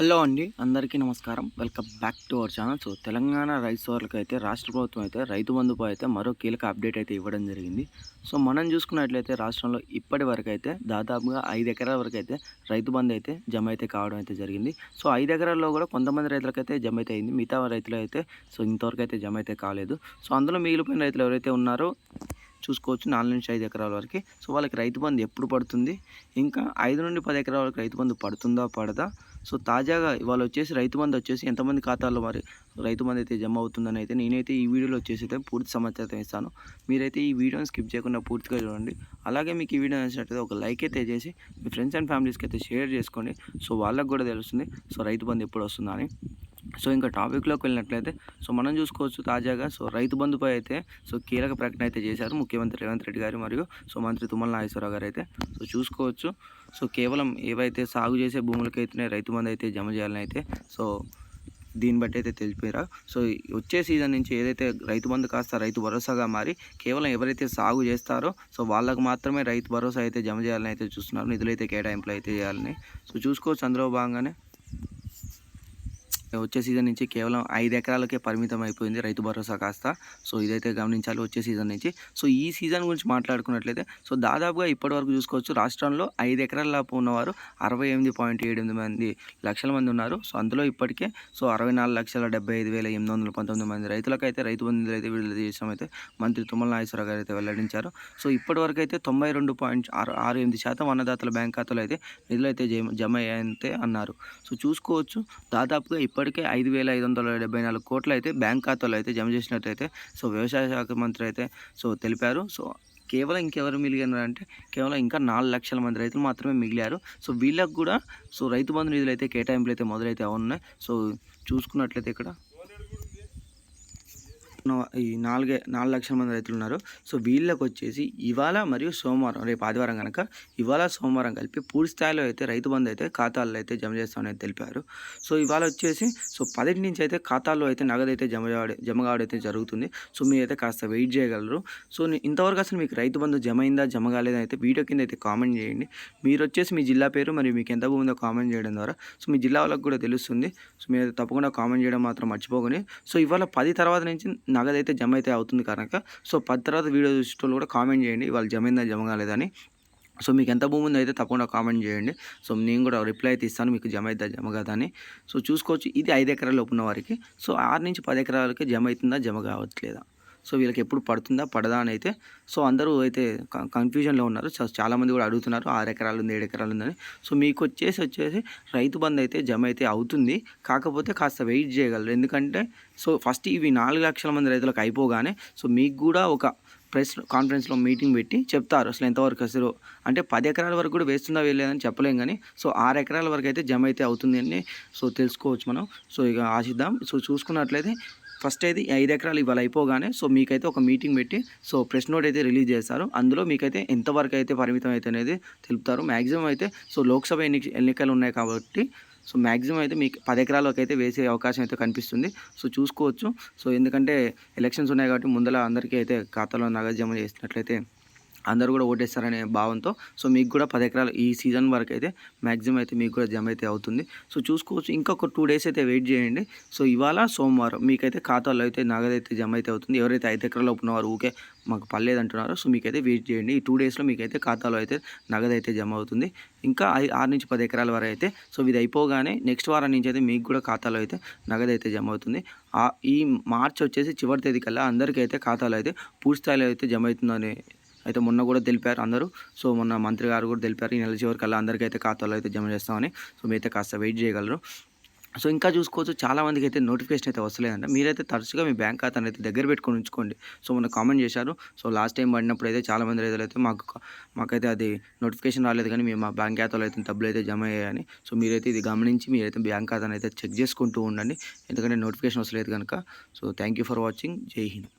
Hello అండి అందరికీ నమస్కారం. Welcome back to our channel. So Telangana రైతులకు అయితే రాష్ట్ర ప్రభుత్వం అయితే రైతు బంధుపై అయితే మరో కీలక అప్డేట్ అయితే ఇవ్వడం జరిగింది. సో మనం చూసుకున్నట్లయితే రాష్ట్రంలో ఇప్పటి వరకు అయితే దాదాపుగా ఐదు ఎకరాల వరకు అయితే రైతు బంధు అయితే జమ అయితే కావడం అయితే జరిగింది. సో ఐదు ఎకరాల్లో కూడా కొంతమంది రైతులకైతే జమ అయితే అయింది. మిగతా రైతులు అయితే సో ఇంతవరకు అయితే జమ అయితే కాలేదు. సో అందులో మిగిలిపోయిన రైతులు ఎవరైతే ఉన్నారో చూసుకోవచ్చు నాలుగు నుంచి ఐదు ఎకరాల వరకు. సో వాళ్ళకి రైతు బంధు ఎప్పుడు పడుతుంది? ఇంకా ఐదు నుండి పది ఎకరాల వరకు రైతు బంధు పడుతుందా పడదా? సో తాజాగా ఇవాళ వచ్చేసి రైతు బంధు వచ్చేసి ఎంతమంది ఖాతాల్లో మరి రైతు బంధు అయితే జమ అవుతుందని అయితే నేనైతే ఈ వీడియోలో వచ్చేసి అయితే పూర్తి సమాచారం ఇస్తాను. మీరైతే ఈ వీడియోని స్కిప్ చేయకుండా పూర్తిగా చూడండి. అలాగే మీకు ఈ వీడియో నచ్చినట్లయితే ఒక లైక్ అయితే చేసి మీ ఫ్రెండ్స్ అండ్ ఫ్యామిలీస్కి అయితే షేర్ చేసుకోండి. సో వాళ్ళకు కూడా తెలుస్తుంది. సో రైతు బంధు ఎప్పుడు వస్తుందా అని సో ఇంకా టాపిక్లోకి వెళ్ళినట్లయితే సో మనం చూసుకోవచ్చు తాజాగా సో రైతు బంధుపై అయితే సో కీలక ప్రకటన అయితే చేశారు ముఖ్యమంత్రి రేవంత్ రెడ్డి గారు మరియు సో మంత్రి తుమ్మల నాగేశ్వరరావు గారు అయితే. సో చూసుకోవచ్చు సో కేవలం ఏవైతే సాగు చేసే భూములకైతేనే రైతు బంధు అయితే జమ చేయాలని అయితే సో దీన్ని బట్టి అయితే తెలిపారా. సో వచ్చే సీజన్ నుంచి ఏదైతే రైతు బంధు కాస్త రైతు భరోసాగా మారి కేవలం ఎవరైతే సాగు చేస్తారో సో వాళ్ళకు మాత్రమే రైతు భరోసా అయితే జమ చేయాలని అయితే చూస్తున్నారు. నిధులైతే కేటాయింపులు అయితే చేయాలని. సో చూసుకోవచ్చు అందులో భాగంగానే వచ్చే సీజన్ నుంచి కేవలం ఐదు ఎకరాలకే పరిమితం అయిపోయింది రైతు భరోసా కాస్త. సో ఇదైతే గమనించాలి వచ్చే సీజన్ నుంచి. సో ఈ సీజన్ గురించి మాట్లాడుకున్నట్లయితే సో దాదాపుగా ఇప్పటివరకు చూసుకోవచ్చు రాష్ట్రంలో ఐదు ఎకరాల లోపు ఉన్నవారు అరవై ఎనిమిది పాయింట్ ఏడు మంది లక్షల మంది ఉన్నారు. సో అందులో ఇప్పటికే సో అరవై నాలుగు లక్షల డెబ్బై ఐదు వేల ఎనిమిది వందల పంతొమ్మిది మంది రైతులకైతే రైతు బంధువులు అయితే విడుదల చేసామైతే మంత్రి తుమ్మల నాగేశ్వరరావు గారు అయితే వెల్లడించారు. సో ఇప్పటివరకు అయితే తొంభై రెండు పాయింట్ ఆరు ఆరు ఎనిమిది శాతం అన్నదాతల బ్యాంక్ ఖాతాలో అయితే నిధులు అయితే జమ అయ్యాయంతే అన్నారు. సో చూసుకోవచ్చు దాదాపుగా ఇప్పటికే ఐదు వేల ఐదు వందల డెబ్బై నాలుగు కోట్లు అయితే బ్యాంక్ ఖాతాలో అయితే జమ చేసినట్టయితే సో వ్యవసాయ శాఖ మంత్రి అయితే సో తెలిపారు. సో కేవలం ఇంకెవరు మిగిలినారు అంటే కేవలం ఇంకా నాలుగు లక్షల మంది రైతులు మాత్రమే మిగిలారు. సో వీళ్ళకు కూడా సో రైతు బంధు నిధులు అయితే కేటాయింపులు అయితే మొదలైతే ఉన్నాయి సో చూసుకున్నట్లయితే ఇక్కడ ఈ నాలుగే నాలుగు లక్షల మంది రైతులు ఉన్నారు. సో వీళ్ళకి వచ్చేసి ఇవాళ మరియు సోమవారం రేపు ఆదివారం కనుక ఇవాళ సోమవారం కలిపి పూర్తి స్థాయిలో అయితే రైతు బంధు అయితే ఖాతాల్లో అయితే జమ చేస్తామని తెలిపారు. సో ఇవాళ వచ్చేసి సో పదిటి నుంచి అయితే ఖాతాల్లో అయితే నగదు అయితే జమ జమ కావడం అయితే జరుగుతుంది. సో మీరు అయితే కాస్త వెయిట్ చేయగలరు. సో ఇంతవరకు అసలు మీకు రైతు బంధు జమ అయిందా జమ కాలేదా అయితే వీడియో కింద అయితే కామెంట్ చేయండి. మీరు వచ్చేసి మీ జిల్లా పేరు మరియు మీకు ఎంత భూమి ఉందో కామెంట్ చేయడం ద్వారా. సో మీ జిల్లా వాళ్ళకి కూడా తెలుస్తుంది. సో మీరు తప్పకుండా కామెంట్ చేయడం మాత్రం మర్చిపోకండి. సో ఇవాళ పది తర్వాత నుంచి నగదు అయితే జమ అయితే అవుతుంది కనుక. సో పది తర్వాత వీడియో చూసేటోళ్ళు కూడా కామెంట్ చేయండి. వాళ్ళు జమ అయిందా జమ కాలేదని సో మీకు ఎంత భూమి ఉందో అయితే తప్పకుండా కామెంట్ చేయండి. సో నేను కూడా రిప్లై అయితే ఇస్తాను మీకు జమ అవుతుందా జమ కదా అని. సో చూసుకోవచ్చు. ఇది ఐదు ఎకరాలు ఉన్న వారికి. సో ఆరు నుంచి పది ఎకరాలకి జమ అవుతుందా జమ కావట్లేదా సో వీళ్ళకి ఎప్పుడు పడుతుందా పడదా అని అయితే సో అందరూ అయితే కన్ఫ్యూజన్లో ఉన్నారు. సో చాలామంది కూడా అడుగుతున్నారు ఆరు ఎకరాలు ఉంది ఏడు ఎకరాలు ఉందని సో మీకు వచ్చేసి వచ్చేసి రైతు బంధు అయితే జమ అయితే అవుతుంది. కాకపోతే కాస్త వెయిట్ చేయగలరు. ఎందుకంటే సో ఫస్ట్ ఇవి నాలుగు లక్షల మంది రైతులకు అయిపోగానే సో మీకు కూడా ఒక ప్రెస్ కాన్ఫరెన్స్లో మీటింగ్ పెట్టి చెప్తారు. అసలు ఎంతవరకు అసలు అంటే పది ఎకరాల వరకు కూడా వేస్తుందా వేయలేదని చెప్పలేం కానీ సో ఆరు ఎకరాల వరకు అయితే జమ అయితే అవుతుంది అని సో తెలుసుకోవచ్చు మనం. సో ఇక ఆశిద్దాం. సో చూసుకున్నట్లయితే ఫస్ట్ అయితే ఐదు ఎకరాలు ఇవాళ అయిపోగానే సో మీకైతే ఒక మీటింగ్ పెట్టి సో ప్రెస్ నోట్ అయితే రిలీజ్ చేస్తారు. అందులో మీకైతే ఎంతవరకు అయితే పరిమితం అయితే అనేది తెలుపుతారు. మ్యాక్సిమం అయితే సో లోక్సభ ఎన్ని ఎన్నికలు ఉన్నాయి కాబట్టి సో మ్యాక్సిమం అయితే మీకు పది ఎకరాలకు అయితే వేసే అవకాశం అయితే కనిపిస్తుంది. సో చూసుకోవచ్చు. సో ఎందుకంటే ఎలక్షన్స్ ఉన్నాయి కాబట్టి ముందర అందరికీ అయితే ఖాతాలో నగదు జమ చేసినట్లయితే అందరూ కూడా ఓటేస్తారనే భావంతో సో మీకు కూడా పది ఎకరాలు ఈ సీజన్ వరకు అయితే మ్యాక్సిమం అయితే మీకు కూడా జమ అయితే అవుతుంది. సో చూసుకోవచ్చు ఇంకొక టూ డేస్ అయితే వెయిట్ చేయండి. సో ఇవాళ సోమవారం మీకైతే ఖాతాలో అయితే నగదు అయితే జమ అయితే అవుతుంది. ఎవరైతే ఐదు ఎకరాలు ఉన్నవారు ఊకే మాకు పర్లేదంటున్నారో సో మీకైతే వెయిట్ చేయండి. ఈ టూ డేస్లో మీకైతే ఖాతాలో అయితే నగదు అయితే జమ అవుతుంది. ఇంకా ఆరు నుంచి పది ఎకరాల వరకు అయితే సో ఇది అయిపోగానే నెక్స్ట్ వారం నుంచి అయితే మీకు కూడా ఖాతాలో అయితే నగదు అయితే జమ అవుతుంది. ఈ మార్చ్ వచ్చేసి చివరి తేదీ కల్లా అందరికీ అయితే ఖాతాలో అయితే పూర్తి స్థాయిలో అయితే జమ అవుతుందని అయితే మొన్న కూడా తెలిపారు అందరూ. సో మొన్న మంత్రి గారు కూడా తెలిపారు. ఈ నెల చివరికి అందరికీ అయితే ఖాతాలో అయితే జమ చేస్తామని. సో మీరైతే కాస్త వెయిట్ చేయగలరు. సో ఇంకా చూసుకోవచ్చు. చాలామందికి అయితే నోటిఫికేషన్ అయితే వస్తలేదంట. మీరైతే తరచుగా మీ బ్యాంక్ ఖాతాను అయితే దగ్గర పెట్టుకొని ఉంచుకోండి. సో మొన్న కామెంట్ చేశారు. సో లాస్ట్ టైం పడినప్పుడు అయితే చాలామంది రైతులు అయితే మాకు మాకైతే అది నోటిఫికేషన్ రాలేదు కానీ మేము మా బ్యాంక్ ఖాతాలో అయితే డబ్బులు అయితే జమ అయ్యాయని. సో మీరైతే ఇది గమనించి మీరైతే బ్యాంక్ ఖాతాను అయితే చెక్ చేసుకుంటూ ఉండండి. ఎందుకంటే నోటిఫికేషన్ వస్తలేదు కనుక. So thank for watching. జై హింద్.